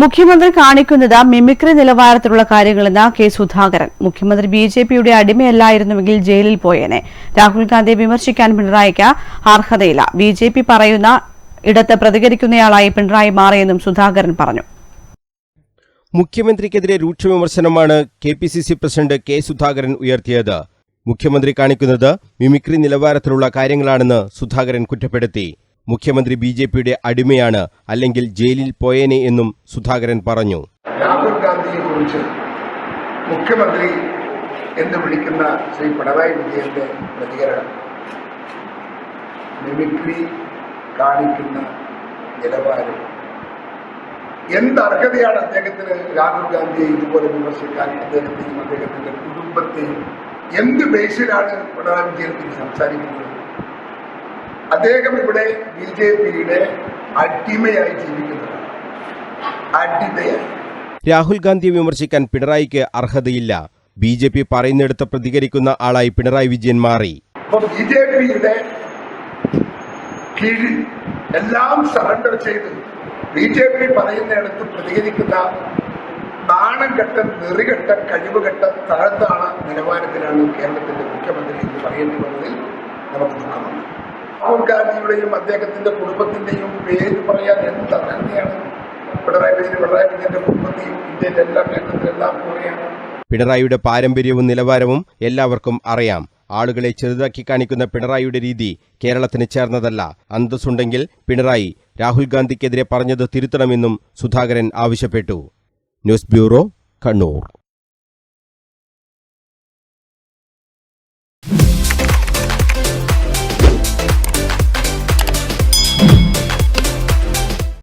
മുഖ്യമന്ത്രി കാണിക്കുന്നത് മിമിക്രി നിലവാരത്തിലുള്ള കാര്യങ്ങളെന്ന് കെ സുധാകരൻ. മുഖ്യമന്ത്രി ബി ജെ പിയുടെ അടിമയല്ലായിരുന്നുവെങ്കിൽ ജയിലിൽ പോയേനെ. രാഹുൽ ഗാന്ധിയെ വിമർശിക്കാൻ പിണറായിക്ക് അർഹതയില്ല. ബി ജെ പി പറയുന്ന ഇടത്ത് പ്രതികരിക്കുന്നയാളായി പിണറായി മാറിയെന്നും സുധാകരൻ പറഞ്ഞു. മുഖ്യമന്ത്രിക്കെതിരെ രൂക്ഷ വിമർശനമാണ് K P C C president K Sudhakaran ഉയർത്തിയത്. മുഖ്യമന്ത്രി കാണിക്കുന്നത് മിമിക്രി നിലവാരത്തിലുള്ള കാര്യങ്ങളാണെന്ന് സുധാകരൻ കുറ്റപ്പെടുത്തി. മുഖ്യമന്ത്രി ബി ജെ പിയുടെ അടിമയാണ് അല്ലെങ്കിൽ ജയിലിൽ പോയേനെ എന്നും സുധാകരൻ പറഞ്ഞു. രാഹുൽ ഗാന്ധിയെ കുറിച്ച് മുഖ്യമന്ത്രി എന്ന് വിളിക്കുന്ന ശ്രീ പിണറായി വിജയന്റെ പ്രതികരണം മിമിക്രി കാണിക്കുന്ന നിലവാരം. എന്ത് അർഹതയാണ് അദ്ദേഹത്തിന് രാഹുൽ ഗാന്ധിയെ ഇതുപോലെ വിമർശിക്കാൻ അദ്ദേഹത്തെയും അദ്ദേഹത്തിന്റെ കുടുംബത്തെയും? എന്ത് ബേസിലാണ് പിണറായി വിജയൻ സംസാരിക്കുന്നത്? അദ്ദേഹം ഇവിടെ ബി ജെ പിയുടെ അടിമയായി ജീവിക്കുന്നതാണ് അടിമയായി. രാഹുൽ ഗാന്ധിയെ വിമർശിക്കാൻ പിണറായിക്ക് അർഹതയില്ല. ബി ജെ പി പറയുന്നിടത്ത് പ്രതികരിക്കുന്ന ആളായി പിണറായി വിജയൻ മാറി. ബി ജെ പിയുടെ കീഴിൽ എല്ലാം സറണ്ടർ ചെയ്ത് ബി ജെ പി പറയുന്നിടത്ത് പ്രതികരിക്കുന്ന നാണം കെട്ട നെറികെട്ട കഴിവുകെട്ട താഴ്ത്താണ നിലവാരത്തിലാണ് കേരളത്തിന്റെ മുഖ്യമന്ത്രി എന്ന് പറയേണ്ടി വന്നതിൽ നമുക്ക് ദുഃഖമുണ്ട്. രാഹുൽ ഗാന്ധിയുടെയും അദ്ദേഹത്തിന്റെ കുടുംബത്തിന്റെയും പേര് പറയാൻ എന്ത് അർഹതയാണ് പിണറായി വിജയൻ പിണറായി വിജയന്റെ കുടുംബത്തെയും ഇന്ത്യയിലെ എല്ലാ കേന്ദ്രത്തിലെല്ലാം പോലെയാണ് പിണറായിയുടെ പാരമ്പര്യവും നിലവാരവും എല്ലാവർക്കും അറിയാം. ആളുകളെ ചെറുതാക്കി കാണിക്കുന്ന പിണറായിയുടെ രീതി കേരളത്തിന് ചേർന്നതല്ല. അന്തസ്സുണ്ടെങ്കിൽ പിണറായി രാഹുൽ ഗാന്ധിക്കെതിരെ പറഞ്ഞത് തിരുത്തണമെന്നും സുധാകരൻ ആവശ്യപ്പെട്ടു. News bureau Kannur.